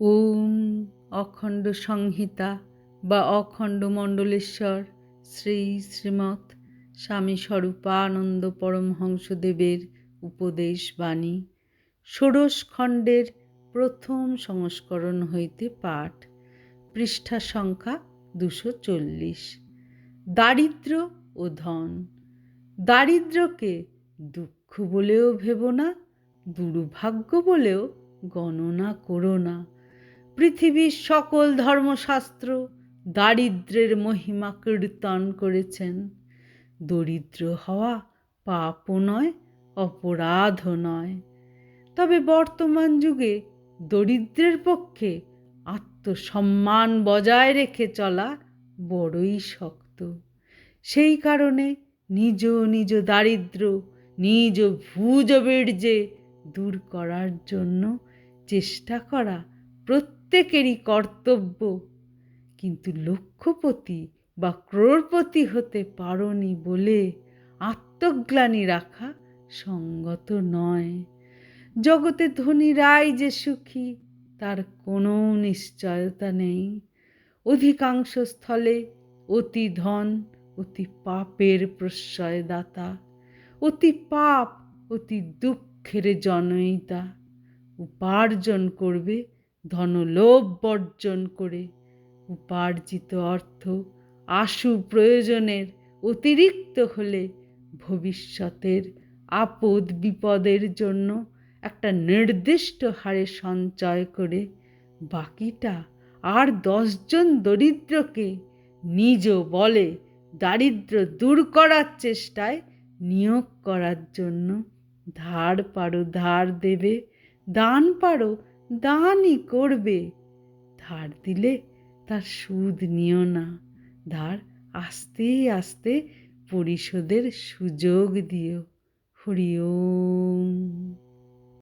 ওম অখণ্ড সংহিতা বা অখণ্ড মণ্ডলেশ্বর শ্রী শ্রীমৎ স্বামী স্বরূপানন্দ পরমহংসদেবের উপদেশ বাণী, ষোড়শ খণ্ডের প্রথম সংস্করণ হইতে পাঠ, পৃষ্ঠা সংখ্যা দুশো চল্লিশ। দারিদ্র ও ধন, দারিদ্রকে দুঃখ বলেও ভেব না, দুর্ভাগ্য বলেও গণনা করো না। পৃথিবীর সকল ধর্মশাস্ত্র দারিদ্রের মহিমা কীর্তন করেছেন। দরিদ্র হওয়া পাপও নয় অপরাধও নয়। তবে বর্তমান যুগে দরিদ্রের পক্ষে আত্মসম্মান বজায় রেখে চলা বড়ই শক্ত। সেই কারণে নিজ নিজ দারিদ্র, নিজ ভুজ বীর্যে দূর করার জন্য চেষ্টা করা প্রত্যেকেরই কর্তব্য। কিন্তু লক্ষ্যপতি বা ক্রোড়পতি হতে পারনি বলে আত্মগ্লানি রাখা সঙ্গত নয়। জগতে ধনীরাই যে সুখী, তার কোনো নিশ্চয়তা নেই। অধিকাংশ স্থলে অতি ধন, অতি পাপের প্রশ্রয়দাতা। অতি পাপ, অতি দুঃখের জনয়িতা। উপার্জন করবে ধনলোভ বর্জন করে উপার্জিত অর্থ আশু প্রয়োজনের অতিরিক্ত হলে ভবিষ্যতের আপদ বিপদের জন্য একটা নির্দিষ্ট হারে সঞ্চয় করে বাকিটা আর দশজন দরিদ্রকে নিজ বলে দারিদ্র দূর করার চেষ্টায় নিয়োগ করার জন্য ধার পারো, ধার দেবে, দান পারো দানই করবে। ধার দিলে তার সুদ নিও না। ধার আস্তে আস্তে পরিশোধের সুযোগ দিও। হরি ওম।